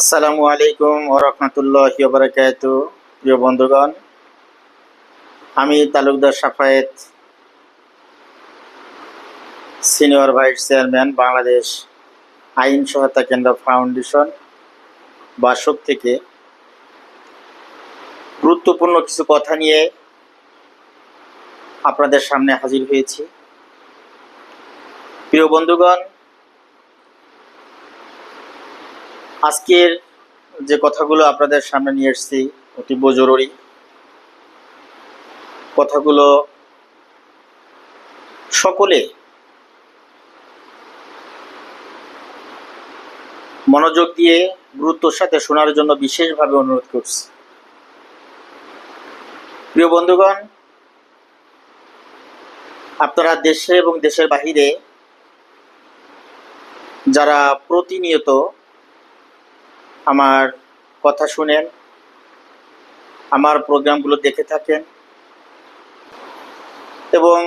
আসসালামু আলাইকুম ও রহমতুল্লাহ বারাকাত প্রিয় বন্ধুগণ, আমি Talukdar Shafayet senior vice chairman Bangladesh আইন সহায়তা কেন্দ্র ফাউন্ডেশন বাসক থেকে গুরুত্বপূর্ণ কিছু কথা নিয়ে আপনাদের সামনে হাজির হয়েছি। প্রিয় বন্ধুগণ আজকের যে কথাগুলো আপনাদের সামনে নিয়ে এসেছি, অতীব জরুরি। কথাগুলো সকলে মনোযোগ দিয়ে, গুরুত্বর সাথে শোনার জন্য বিশেষভাবে অনুরোধ করছি। প্রিয় বন্ধুগণ, আপনারা দেশে এবং দেশের বাহিরে যারা প্রতিনিয়ত আমার কথা শুনেন, আমার প্রোগ্রামগুলো দেখে থাকেন এবং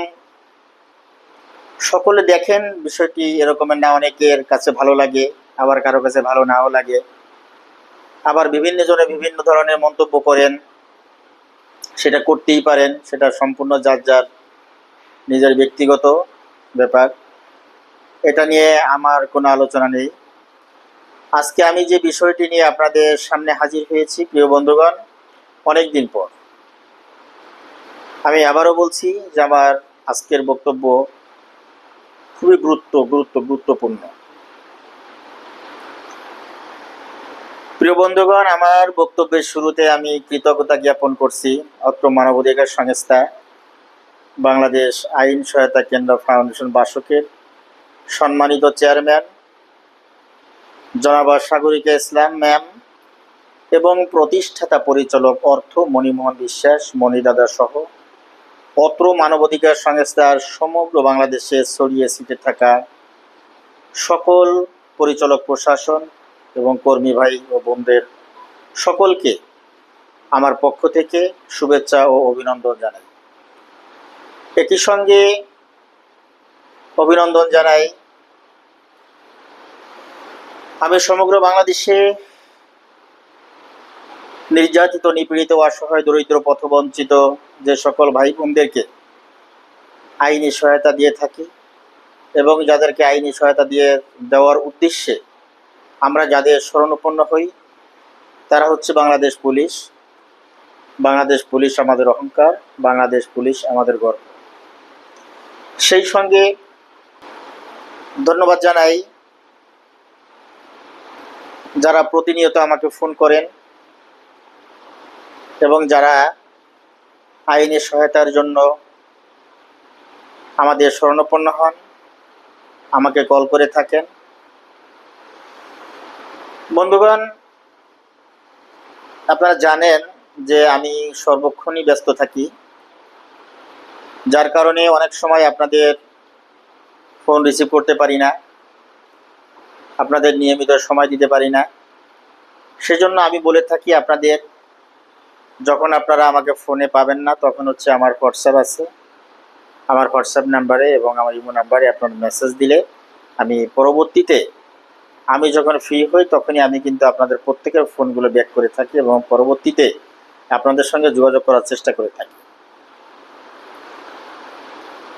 সকলে দেখেন বিষয়টি এরকমের না, অনেকের কাছে ভালো লাগে, আবার কারও কাছে ভালো নাও লাগে। আবার বিভিন্ন জনে বিভিন্ন ধরনের মন্তব্য করেন, সেটা করতেই পারেন, সেটা সম্পূর্ণ যার যার নিজের ব্যক্তিগত ব্যাপার। এটা নিয়ে আমার কোনো আলোচনা নেই। আজকে আমি যে বিষয়টি নিয়ে আপনাদের সামনে হাজির হয়েছি, প্রিয় বন্ধুগণ অনেক দিন পর। আমি আবারও বলছি যে আমার আজকের বক্তব্য খুবই গুরুত্ব গুরুত্ব, গুরুত্বপূর্ণ। প্রিয় বন্ধুগণ, আমার বক্তব্যের শুরুতে আমি কৃতজ্ঞতা জ্ঞাপন করছি অত্র মানবাধিকার সংস্থা, বাংলাদেশ আইন সহায়তা কেন্দ্র ফাউন্ডেশন বাসকের সম্মানিত চেয়ারম্যান জনাবা সাগরিকা ইসলাম ম্যাম এবং প্রতিষ্ঠাতা পরিচালক অর্থ মণিমোহন বিশ্বাস মণিদাদা সহ অত্র মানবাধিকার সংস্থার সমগ্র বাংলাদেশে ছড়িয়ে ছিটে থাকা সকল পরিচালক প্রশাসন এবং কর্মী ভাই ও বোনদের সকলকে আমার পক্ষ থেকে শুভেচ্ছা ও অভিনন্দন জানাই। একই সঙ্গে অভিনন্দন জানাই আমি সমগ্র বাংলাদেশে নির্যাতিত, নিপীড়িত, অসহায়, দরিদ্র, পথবঞ্চিত যে সকল ভাই বোনদেরকে আইনি সহায়তা দিয়ে থাকি এবং যাদেরকে আইনি সহায়তা দিয়ে দেওয়ার উদ্দেশ্যে আমরা যাদের শরণাপন্ন হই, তারা হচ্ছে বাংলাদেশ পুলিশ। বাংলাদেশ পুলিশ আমাদের অহংকার, বাংলাদেশ পুলিশ আমাদের গর্ব। সেই সঙ্গে ধন্যবাদ জানাই যারা প্রতিনিয়ত আমাকে ফোন করেন এবং যারা আইনি সহায়তার জন্য আমাদের স্বর্ণপন্ন হন, আমাকে কল করে থাকেন। বন্ধুগণ, আপনারা জানেন যে আমি সর্বক্ষণই ব্যস্ত থাকি, যার কারণে অনেক সময় আপনাদের ফোন রিসিভ করতে পারি না। আপনাদের নিয়মিত সময় দিতে পারি না। সেজন্য আমি বলে থাকি আপনাদের, যখন আপনারা আমাকে ফোনে পাবেন না, তখন হচ্ছে আমার হোয়াটসঅ্যাপ আছে। আমার হোয়াটসঅ্যাপ নাম্বারে এবং আমার ইমো নাম্বারে আপনার মেসেজ দিলে আমি পরবর্তীতে, আমি যখন ফ্রি হই, তখনই আমি কিন্তু আপনাদের প্রত্যেকের ফোনগুলো ব্যাক করে থাকি এবং পরবর্তীতে আপনাদের সঙ্গে যোগাযোগ করার চেষ্টা করে থাকি।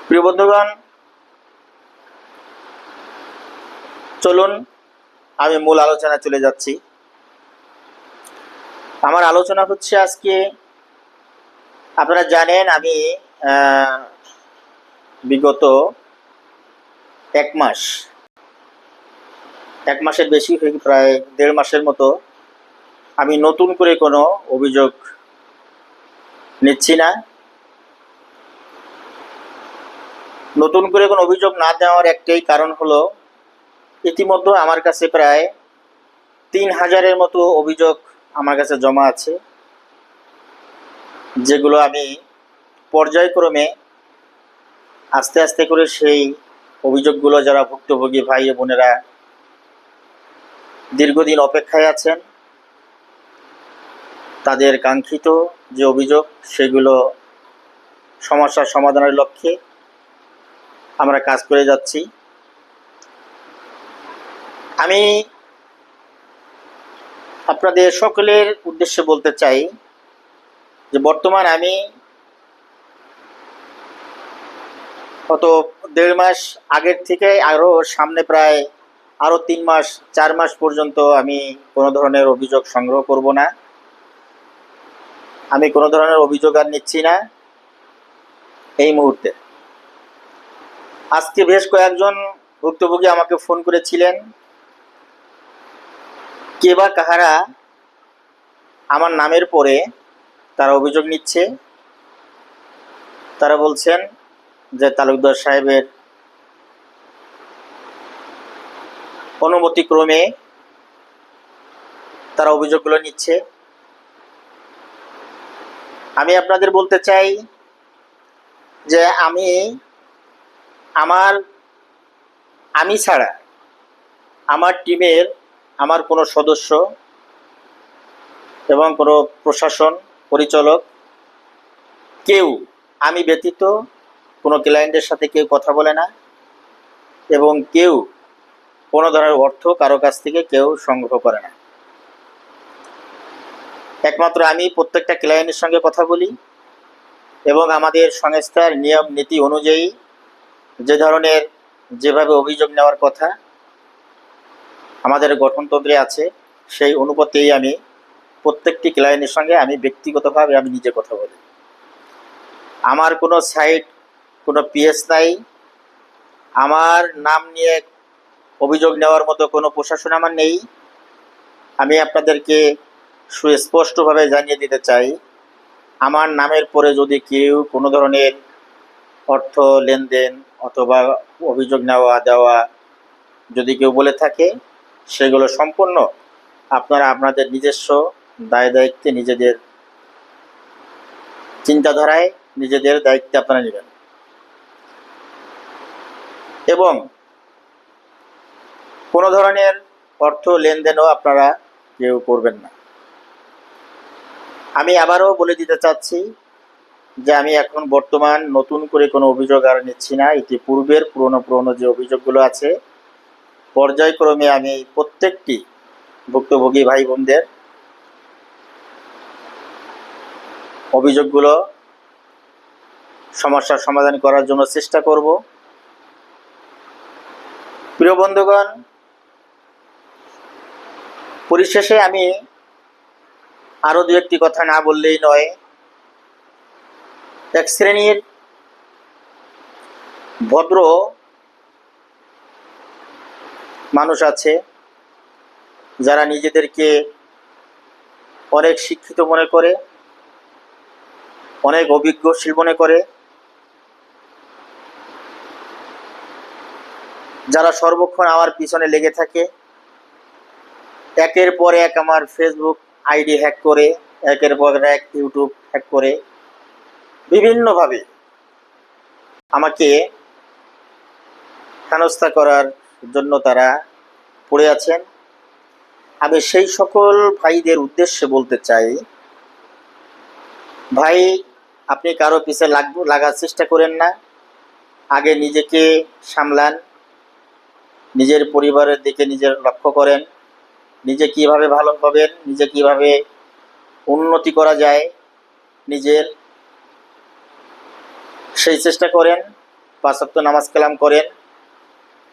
প্রিয় বন্ধুগণ, চলুন আমি মূল আলোচনা চলে যাচ্ছি। আমার আলোচনা হচ্ছে আজকে, আপনারা জানেন আমি বিগত এক মাস, এক মাসের বেশি প্রায় দেড় মাসের মতো আমি নতুন করে কোনো অভিযোগ নিচ্ছি না। নতুন করে কোনো অভিযোগ না দেওয়ার একটাই কারণ হলো ইতিমধ্যে আমার কাছে প্রায় তিন হাজারের মতো অভিযোগ আমার কাছে জমা আছে, যেগুলো আমি পর্যায়ক্রমে আস্তে আস্তে করে সেই অভিযোগগুলো যারা ভুক্তভোগী ভাই বোনেরা দীর্ঘদিন অপেক্ষায় আছেন, তাদের কাঙ্ক্ষিত যে অভিযোগ, সেগুলো সমস্যার সমাধানের লক্ষ্যে আমরা কাজ করে যাচ্ছি। আমি আপনাদের সকলের উদ্দেশ্যে বলতে চাই যে বর্তমান আমি গত দেড় মাস আগের থেকে আরও সামনে প্রায় আরও তিন মাস, চার মাস পর্যন্ত আমি কোনো ধরনের অভিযোগ সংগ্রহ করব না। আমি কোনো ধরনের অভিযোগ আর নিচ্ছি না এই মুহূর্তে। আজকে বেশ কয়েকজন ভুক্তভোগী আমাকে ফোন করেছিলেন। কে বা কাহারা আমার নামের পরে তারা অভিযোগ নিচ্ছে। তারা বলছেন যে তালুকদার সাহেবের অনুমতিক্রমে তারা অভিযোগগুলো নিচ্ছে। আমি আপনাদের বলতে চাই যে আমি আমার, আমি ছাড়া আমার টিমের আমার কোনো সদস্য এবং কোনো প্রশাসন পরিচালক, কেউ আমি ব্যতীত কোনো ক্লায়েন্টের সাথে কেউ কথা বলে না এবং কেউ কোনো ধরনের অর্থ কারও কাছ থেকে কেউ সংগ্রহ করে না। একমাত্র আমি প্রত্যেকটা ক্লায়েন্টের সঙ্গে কথা বলি এবং আমাদের সংস্থার নিয়ম নীতি অনুযায়ী যে ধরনের যেভাবে অভিযোগ নেওয়ার কথা আমাদের গঠনতন্ত্রে আছে, সেই অনুপাতেই আমি প্রত্যেকটি ক্লায়েন্টের সঙ্গে আমি ব্যক্তিগতভাবে আমি নিজে কথা বলি। আমার কোনো সাইট, কোনো পিএস নাই। আমার নাম নিয়ে অভিযোগ নেওয়ার মতো কোনো প্রশাসন আমার নেই। আমি আপনাদেরকে সুস্পষ্টভাবে জানিয়ে দিতে চাই, আমার নামের পরে যদি কেউ কোনো ধরনের অর্থ লেনদেন অথবা অভিযোগ নেওয়া, দেওয়া যদি কেউ বলে থাকে সেগুলো সম্পূর্ণ আপনারা আপনাদের নিজস্ব দায় দায়িত্বে নিজেদের চিন্তাধারায় নিজেদের দায়িত্বে আপনারা নেবেন। এবং কোনো ধরনের অর্থ লেনদেনও আপনারা কেউ করবেন না। আমি আবারও বলে দিতে চাচ্ছি যে আমি এখন বর্তমান নতুন করে কোনো অভিযোগ আর নিচ্ছি না। এটি পূর্বের পুরনো পুরনো যে অভিযোগগুলো আছে পর্যায়ক্রমে আমি প্রত্যেকটি ভুক্তভোগী ভাই বোনদের অভিযোগগুলো সমস্যার সমাধান করার জন্য চেষ্টা করব। প্রিয় বন্ধুগণ, পরিশেষে আমি আরও দু একটি কথা না বললেই নয়, এক শ্রেণির ভদ্র মানুষ আছে যারা নিজেদেরকে অনেক শিক্ষিত মনে করে, অনেক অভিজ্ঞশীল মনে করে, যারা সর্বক্ষণ আমার পিছনে লেগে থাকে, একের পর এক আমার ফেসবুক আইডি হ্যাক করে, একের পর এক ইউটিউব হ্যাক করে, বিভিন্নভাবে আমাকে হেনস্থা করার জন্য তারা পড়ে আছেন। আমি সেই সকল ভাইদের উদ্দেশ্যে বলতে চাই, ভাই, আপনি কারও পিছে লাগ লাগার চেষ্টা করেন না। আগে নিজেকে সামলান, নিজের পরিবারের দিকে নিজের লক্ষ্য করেন, নিজে কীভাবে ভালো হবেন, নিজে কীভাবে উন্নতি করা যায়, নিজের সেই চেষ্টা করেন পাঁচাত্ত নামাজ কালাম করেন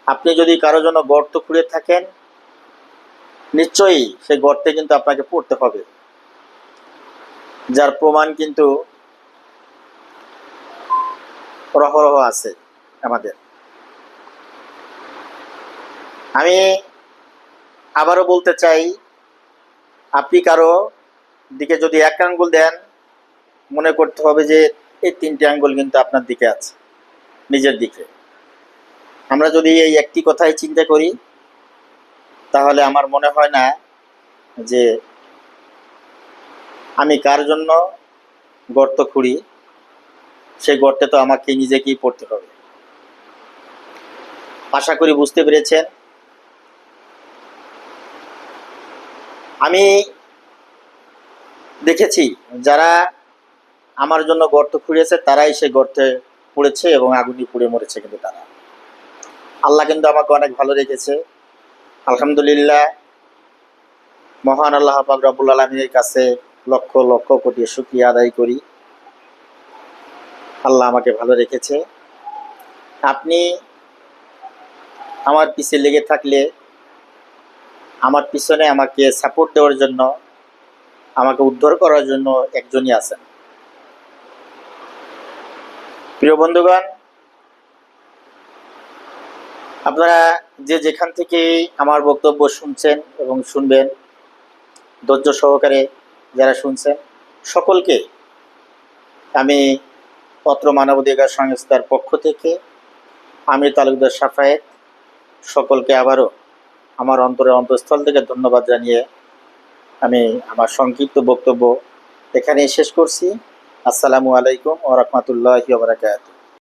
আপনি যদি কারও জন্য গর্ত খুঁড়ে থাকেন, নিশ্চয়ই সেই গর্তে কিন্তু আপনাকে পড়তে হবে। যার প্রমাণ কিন্তু রহরহ আছে আমাদের। আমি আবারও বলতে চাই, আপনি কারও দিকে যদি এক আঙ্গুল দেন, মনে করতে হবে যে এই তিনটি আঙ্গুল কিন্তু আপনার দিকে আছে, নিজের দিকে। আমরা যদি এই একটি কথাই চিন্তা করি, তাহলে আমার মনে হয় না যে আমি কার জন্য গর্ত খুঁড়ি সেই গর্তে তো আমাকে নিজেকেই পড়তে হবে। আশা করি বুঝতে পেরেছেন। আমি দেখেছি যারা আমার জন্য গর্ত খুঁড়িয়েছে, তারাই সে গর্তে পড়েছে এবং আগুনি পুড়ে মরেছে কিন্তু তারা। আল্লাহ কিন্তু আমাকে অনেক ভালো রেখেছে। আলহামদুলিল্লাহ, মহান আল্লাহ পাক আলমীর কাছে লক্ষ লক্ষ কোটি শুক্রিয়া আদায় করি। আল্লাহ আমাকে ভালো রেখেছে। আপনি আমার পিছে লেগে থাকলে, আমার পিছনে আমাকে সাপোর্ট দেওয়ার জন্য, আমাকে উদ্ধার করার জন্য একজনই আছেন। প্রিয় বন্ধুগণ আপনারা যে যেখান থেকে আমার বক্তব্য শুনছেন এবং শুনবেন, ধৈর্য সহকারে যারা শুনছেন, সকলকে আমি পত্র মানবাধিকার সংস্থার পক্ষ থেকে আমি তালুকদার সাফায়েত সকলকে আবারও আমার অন্তরের অন্তঃস্থল থেকে ধন্যবাদ জানিয়ে আমি আমার সংক্ষিপ্ত বক্তব্য এখানেই শেষ করছি। আসসালামু আলাইকুম ও রহমতুল্লাহ বারাকাত